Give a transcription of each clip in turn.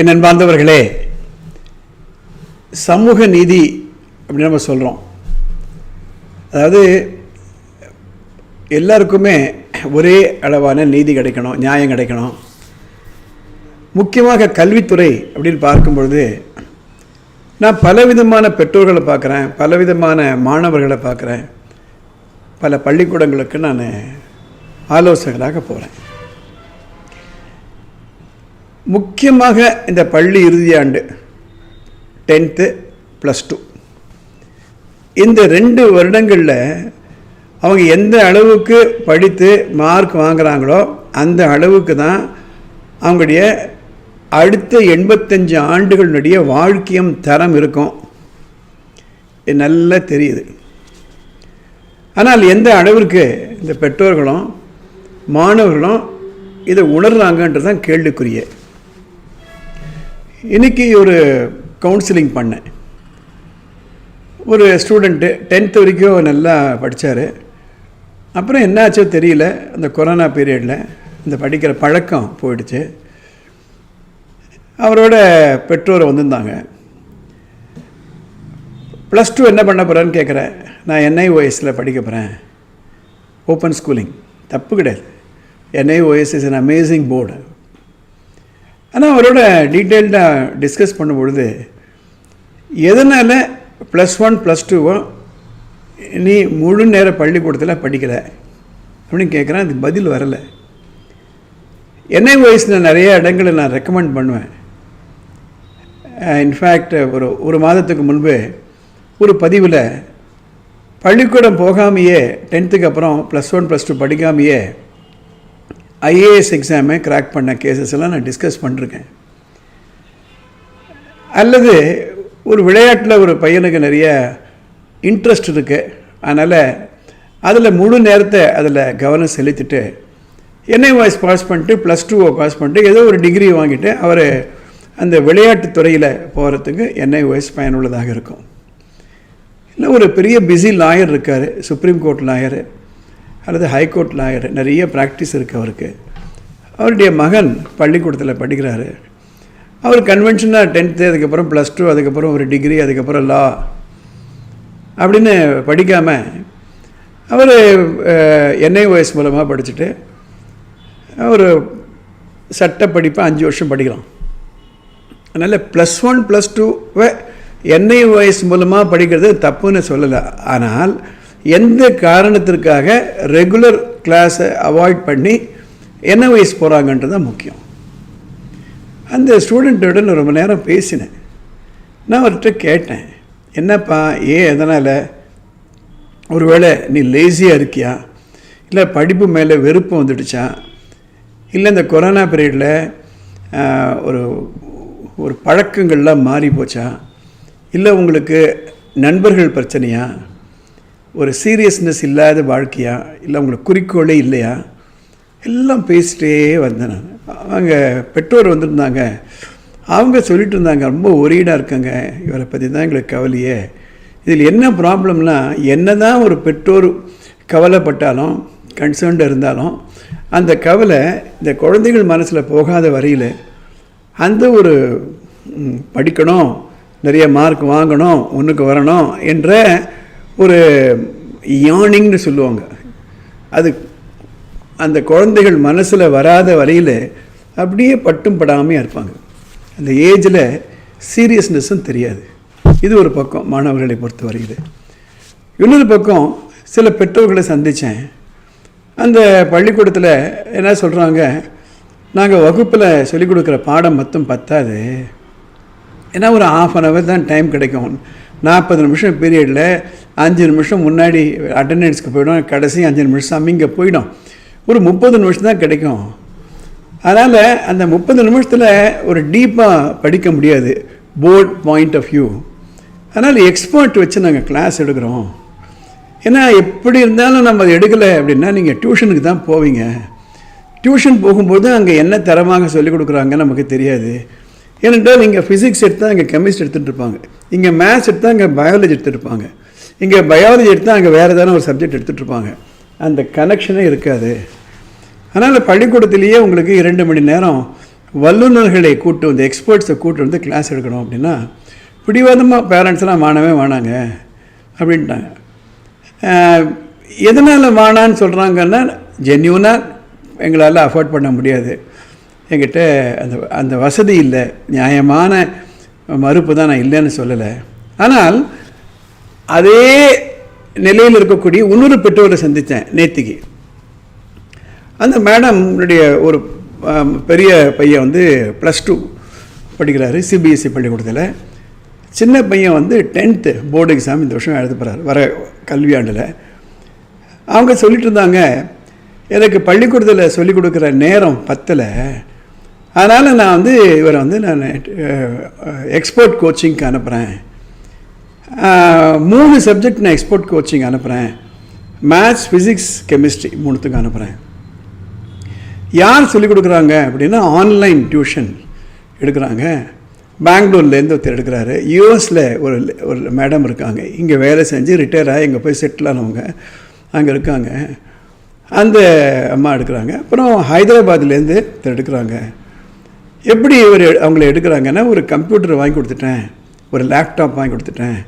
என் அன்பார்ந்தவர்களே சமூக நீதி அப்படின்னு நம்ம சொல்கிறோம் அதாவது எல்லாருக்குமே ஒரே அளவான நீதி கிடைக்கணும் நியாயம் கிடைக்கணும். முக்கியமாக கல்வித்துறை அப்படின்னு பார்க்கும்பொழுது நான் பலவிதமான பெற்றோர்களை பார்க்குறேன் பலவிதமான மாணவர்களை பார்க்குறேன். பல பள்ளிக்கூடங்களுக்கு நான் ஆலோசகராக போகிறேன் முக்கியமாக இந்த பள்ளி இறுதியாண்டு டென்த்து ப்ளஸ் டூ இந்த ரெண்டு வருடங்களில் அவங்க எந்த அளவுக்கு படித்து மார்க் வாங்குகிறாங்களோ அந்த அளவுக்கு தான் அவங்களுடைய அடுத்த எண்பத்தஞ்சு ஆண்டுகளுடைய வாழ்க்கையும் தரம் இருக்கும். இது நல்லா தெரியுது. ஆனால் எந்த அளவிற்கு இந்த பெற்றோர்களும் மாணவர்களும் இதை உணர்றாங்கன்றது தான் கேள்விக்குரிய. இன்னைக்கு ஒரு கவுன்சிலிங் பண்ணேன். ஒரு ஸ்டூடெண்ட்டு டென்த்து வரைக்கும் நல்லா படித்தார் அப்புறம் என்னாச்சோ தெரியல அந்த கொரோனா பீரியடில் இந்த படிக்கிற பழக்கம் போயிடுச்சு. அவரோட பெற்றோர் வந்திருந்தாங்க. ப்ளஸ் டூ என்ன பண்ண போகிறேன்னு கேட்குறேன் நான் என்ஐஓஎஸில் படிக்க போகிறேன் ஓப்பன் ஸ்கூலிங் தப்பு கிடையாது. NIOS is an amazing board ஆனால் அவரோட டீட்டெயில்டாக டிஸ்கஸ் பண்ணும்பொழுது எதனால் ப்ளஸ் ஒன் ப்ளஸ் டூவோ நீ முழு நேர பள்ளிக்கூடத்தில் படிக்கிற அப்படின்னு கேட்குறேன் அதுக்கு பதில் வரலை. என்ஐஓஎஸ் நான் நிறைய இடங்களை நான் ரெக்கமெண்ட் பண்ணுவேன். இன்ஃபேக்ட் ஒரு ஒரு மாதத்துக்கு முன்பு ஒரு பதிவில் பள்ளிக்கூடம் போகாமையே டென்த்துக்கு அப்புறம் ப்ளஸ் ஒன் ப்ளஸ் டூ படிக்காமையே ஐஏஎஸ் எக்ஸாமை கிராக் பண்ண கேசஸ் எல்லாம் நான் டிஸ்கஸ் பண்ணிருக்கேன். அல்லது ஒரு விளையாட்டில் ஒரு பையனுக்கு நிறைய இன்ட்ரெஸ்ட் இருக்குது அதனால் அதில் முழு நேரத்தை அதில் கவனம் செலுத்திட்டு என்ஐவாய்ஸ் பாஸ் பண்ணிட்டு ப்ளஸ் டூவை பாஸ் பண்ணிட்டு ஏதோ ஒரு டிகிரி வாங்கிட்டு அவர் அந்த விளையாட்டு துறையில் போகிறதுக்கு என்ஐவாய்ஸ் பயனுள்ளதாக இருக்கும். இல்லை ஒரு பெரிய பிஸி லாயர் இருக்கார் சுப்ரீம் கோர்ட் லாயரு அல்லது ஹைகோர்ட் லாயர் நிறைய ப்ராக்டிஸ் இருக்குது அவருக்கு. அவருடைய மகன் பள்ளிக்கூடத்தில் படிக்கிறாரு. அவர் கன்வென்ஷனாக டென்த்து அதுக்கப்புறம் ப்ளஸ் டூ அதுக்கப்புறம் ஒரு டிகிரி அதுக்கப்புறம் லா அப்படின்னு படிக்காமல் அவர் என்ஐஓஎஸ் மூலமாக படிச்சுட்டு ஒரு சட்ட படிப்பை அஞ்சு வருஷம் படிக்கலாம் அதனால் ப்ளஸ் ஒன் ப்ளஸ் டூவை என்ஐஓஎஸ் மூலமாக படிக்கிறது தப்புன்னு சொல்லலை. ஆனால் எந்த காரணத்திற்காக ரெகுலர் கிளாஸை அவாய்ட் பண்ணி என்ஐஓஎஸ் போகிறாங்கன்றது தான் முக்கியம். அந்த ஸ்டூடெண்ட்டோட நான் ரொம்ப நேரம் பேசினேன். நான் அவர்கிட்ட கேட்டேன் என்னப்பா ஏன் எதனால்? ஒருவேளை நீ லேசியாக இருக்கியா? இல்லை படிப்பு மேலே வெறுப்பு வந்துடுச்சா? இல்லை இந்த கொரோனா பீரியடில் ஒரு ஒரு பழக்கங்கள்லாம் மாறி போச்சா? இல்லை உங்களுக்கு நண்பர்கள் பிரச்சனையா? ஒரு சீரியஸ்னஸ் இல்லாத வாழ்க்கையா? இல்லை உங்களுக்கு குறிக்கோளே இல்லையா? எல்லாம் பேசிட்டே வந்தேன் நான். அவங்க பெற்றோர் வந்திருந்தாங்க. அவங்க சொல்லிட்டு இருந்தாங்க ரொம்ப ஒரீடாக இருக்காங்க. இவரை பற்றி தான் எங்களுக்கு கவலையே. இதில் என்ன ப்ராப்ளம்னா என்ன தான் ஒரு பெற்றோர் கவலைப்பட்டாலும் கன்சர்ன்டு இருந்தாலும் அந்த கவலை இந்த குழந்தைகள் மனசில் போகாத வரையில் அந்த ஒரு படிக்கணும் நிறைய மார்க் வாங்கணும் ஒன்றுக்கு வரணும் என்ற ஒரு யானிங்னு சொல்லுவாங்க. அது அந்த குழந்தைகள் மனசில் வராத வரையில் அப்படியே பட்டும் படாமையாக இருப்பாங்க. அந்த ஏஜில் சீரியஸ்னஸும் தெரியாது. இது ஒரு பக்கம் மாணவர்களை பொறுத்த வரையில். இன்னொரு பக்கம் சில பெற்றோர்களை சந்தித்தேன் அந்த பள்ளிக்கூடத்தில் என்ன சொல்கிறாங்க நாங்கள் வகுப்பில் சொல்லிக் கொடுக்குற பாடம் மொத்தம் பத்தாது. ஏன்னா ஒரு ஆஃப் அன் ஹவர் தான் டைம் கிடைக்கும். நாற்பது நிமிஷம் பீரியடில் அஞ்சு நிமிஷம் முன்னாடி அட்டண்டன்ஸ்க்கு போயிடும். கடைசி அஞ்சு நிமிஷம் இங்கே போயிடும். ஒரு முப்பது நிமிஷம் தான் கிடைக்கும். அதனால் அந்த முப்பது நிமிஷத்தில் ஒரு டீப்பாக படிக்க முடியாது. போர்ட் பாயிண்ட் ஆஃப் வியூ அதனால் எக்ஸ்பர்ட் வச்சு நாங்கள் கிளாஸ் எடுக்கிறோம். ஏன்னா எப்படி இருந்தாலும் நம்ம அதை எடுக்கலை அப்படின்னா நீங்கள் டியூஷனுக்கு தான் போவீங்க. டியூஷன் போகும்போது அங்கே என்ன தரமாக சொல்லிக் கொடுக்குறாங்க நமக்கு தெரியாது. ஏனென்றால் இங்கே ஃபிசிக்ஸ் எடுத்தால் இங்கே கெமிஸ்ட்ரி எடுத்துகிட்டு இருப்பாங்க. இங்கே மேத்ஸ் எடுத்தால் இங்கே பயாலஜி எடுத்துகிட்டு இருப்பாங்க. இங்கே பயாலஜி எடுத்தால் அங்கே வேறு ஏதாவது ஒரு சப்ஜெக்ட் எடுத்துகிட்டு இருப்பாங்க. அந்த கனெக்ஷனே இருக்காது. அதனால் பள்ளிக்கூடத்திலேயே உங்களுக்கு இரண்டு மணி நேரம் வல்லுநர்களை கூட்டு வந்து எக்ஸ்பர்ட்ஸை கூட்டு வந்து கிளாஸ் எடுக்கணும் அப்படின்னா பிடிவாதமாக பேரண்ட்ஸ்லாம் வானவே வேணாங்க அப்படின்ட்டாங்க. எதனால் வேணான்னு சொல்கிறாங்கன்னா ஜென்யூனாக எங்களால் அஃபோர்ட் பண்ண முடியாது. எங்கிட்ட அந்த அந்த வசதி இல்லை. நியாயமான மறுப்பு தான் நான் இல்லைன்னு சொல்லலை. ஆனால் அதே நிலையில் இருக்கக்கூடிய இன்னொரு பெற்றோரை சந்தித்தேன் நேத்திக்கு. அந்த மேடம்னுடைய ஒரு பெரிய பையன் வந்து ப்ளஸ் டூ படிக்கிறாரு சிபிஎஸ்சி பள்ளிக்கூடத்தில். சின்ன பையன் வந்து டென்த்து போர்டு எக்ஸாம் இந்த வருஷம் எழுத போகிறார் வர கல்வியாண்டில் அவங்க சொல்லிட்டு இருந்தாங்க எனக்கு பள்ளிக்கூடத்தில் சொல்லிக் கொடுக்குற நேரம் பத்தலை. அதனால் நான் வந்து இவரை வந்து நான் எக்ஸ்போர்ட் கோச்சிங்க்கு அனுப்புகிறேன் மூணு சப்ஜெக்ட் நான் எக்ஸ்போர்ட் கோச்சிங் அனுப்புகிறேன் மேத்ஸ் ஃபிசிக்ஸ் கெமிஸ்ட்ரி மூணுத்துக்கு அனுப்புகிறேன் யார் சொல்லிக் கொடுக்குறாங்க அப்படின்னா ஆன்லைன் டியூஷன் எடுக்கிறாங்க. பெங்களூர்லேருந்து ஒருத்தர் எடுக்கிறாரு. யூஎஸில் ஒரு ஒரு மேடம் இருக்காங்க. இங்கே வேலை செஞ்சு ரிட்டையர் ஆகி இங்கே போய் செட்டில் ஆனவங்க அங்கே இருக்காங்க. அந்த அம்மா எடுக்கிறாங்க. அப்புறம் ஹைதராபாத்லேருந்து ஒருத்தர் எடுக்கிறாங்க. எப்படி இவர் அவங்கள எடுக்கிறாங்கன்னா ஒரு கம்ப்யூட்டர் வாங்கி கொடுத்துட்டேன். ஒரு லேப்டாப் வாங்கி கொடுத்துட்டேன்.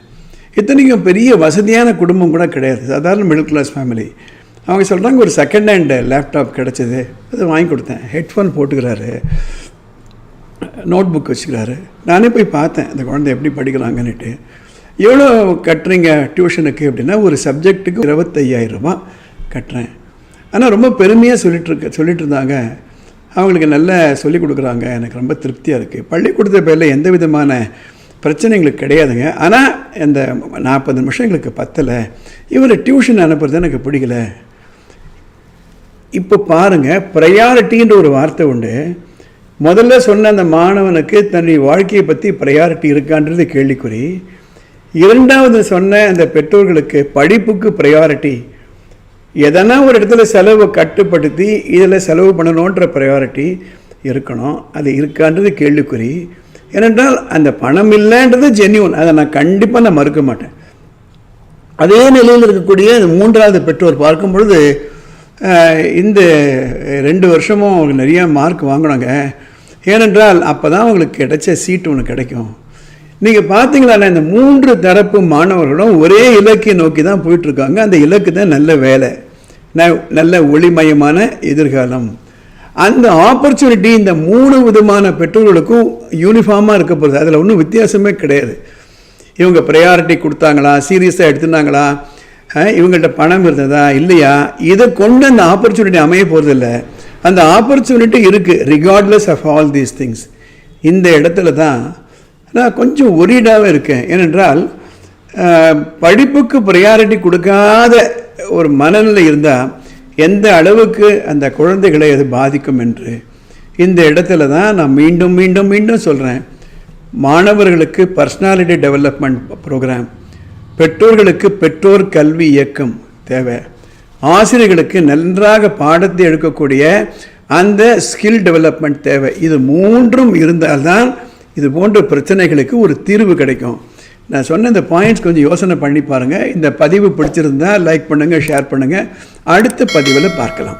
இத்தனைக்கும் பெரிய வசதியான குடும்பம் கூட கிடையாது. சாதாரண மிடில் கிளாஸ் ஃபேமிலி அவங்க சொல்கிறாங்க ஒரு செகண்ட் ஹேண்டு லேப்டாப் கிடச்சிது. அது வாங்கி கொடுத்தேன். ஹெட்ஃபோன் போட்டுக்கிறாரு. நோட் புக் வச்சுக்கிறாரு. நானே போய் பார்த்தேன் அந்த குழந்தை எப்படி படிக்கிறாங்கன்னுட்டு. எவ்வளோ கட்டுறீங்க டியூஷனுக்கு அப்படின்னா ஒரு சப்ஜெக்ட்டுக்கு இருபத்தையாயிரம் ரூபாய் கட்டுறேன். ஆனால் ரொம்ப பெருமையாக சொல்லிட்டுருக்க சொல்லிட்டு இருந்தாங்க அவங்களுக்கு நல்லா சொல்லிக் கொடுக்குறாங்க. எனக்கு ரொம்ப திருப்தியாக இருக்குது பள்ளிக்கூடத்தை பேரில் எந்த விதமான பிரச்சனைங்களுக்கு கிடையாதுங்க. ஆனால் இந்த நாற்பது நிமிஷம் எங்களுக்கு பத்தலை இவரை டியூஷன் அனுப்புறது எனக்கு பிடிக்கல. இப்போ பாருங்க ப்ரையாரிட்டின்ற ஒரு வார்த்தை உண்டு. முதல்ல சொன்ன அந்த மாணவனுக்கு தன்னுடைய வாழ்க்கையை பற்றி ப்ரையாரிட்டி இருக்கான்றது கேள்விக்குறி. இரண்டாவது சொன்ன அந்த பெற்றோர்களுக்கு படிப்புக்கு ப்ரையாரிட்டி எதனா ஒரு இடத்துல செலவை கட்டுப்படுத்தி இதில் செலவு பண்ணணுன்ற ப்ரையாரிட்டி இருக்கணும். அது இருக்கான்றது கேள்விக்குறி. ஏனென்றால் அந்த பணம் இல்லைன்றது ஜென்யூன் அதை நான் கண்டிப்பாக நான் மறுக்க மாட்டேன். அதே நிலையில் இருக்கக்கூடிய மூன்றாவது பெற்றோர் பார்க்கும் பொழுது இந்த ரெண்டு வருஷமும் அவங்களுக்கு நிறையா மார்க் வாங்கினாங்க. ஏனென்றால் அப்போ தான் அவங்களுக்கு கிடைச்ச சீட்டு ஒன்று கிடைக்கும். நீங்கள் பார்த்தீங்களா இந்த மூன்று தரப்பு மாணவர்களும் ஒரே இலக்கை நோக்கி தான் போயிட்டுருக்காங்க அந்த இலக்கு தான் நல்ல வேலை. ந- நல்ல ஒளிமயமான எதிர்காலம். அந்த ஆப்பர்ச்சுனிட்டி இந்த மூணு விதமான பெற்றோர்களுக்கும் யூனிஃபார்மாக இருக்க போகுது. அதில் ஒன்றும் வித்தியாசமே கிடையாது. இவங்க ப்ரையாரிட்டி கொடுத்தாங்களா? சீரியஸாக எடுத்துனாங்களா? இவங்கள்ட்ட பணம் இருந்ததா? இல்லையா? இதை கொண்டு அந்த ஆப்பர்ச்சுனிட்டி அமைய போகிறதில்ல அந்த ஆப்பர்ச்சுனிட்டி இருக்குது regardless of all these things இந்த இடத்துல தான் நான் கொஞ்சம் ஒரீடாகவே இருக்கேன். ஏனென்றால் படிப்புக்கு ப்ரையாரிட்டி கொடுக்காத ஒரு மனநிலை இருந்தால் எந்த அளவுக்கு அந்த குழந்தைகளை அது பாதிக்கும் என்று இந்த இடத்துல தான் நான் மீண்டும் மீண்டும் மீண்டும் சொல்கிறேன் மாணவர்களுக்கு பர்சனாலிட்டி டெவலப்மெண்ட் ப்ரோக்ராம் பெற்றோர்களுக்கு பெற்றோர் கல்வி இயக்கம் தேவை. ஆசிரியர்களுக்கு நன்றாக பாடத்தை எடுக்கக்கூடிய அந்த ஸ்கில் டெவலப்மெண்ட் தேவை. இது மூன்றும் இருந்தால்தான் இது போன்ற பிரச்சனைகளுக்கு ஒரு தீர்வு கிடைக்கும். நான் சொன்ன இந்த பாயிண்ட்ஸ் கொஞ்சம் யோசனை பண்ணி பாருங்கள் இந்த பதிவு பிடிச்சிருந்தா லைக் பண்ணுங்கள் ஷேர் பண்ணுங்கள் அடுத்த பதிவில் பார்க்கலாம்.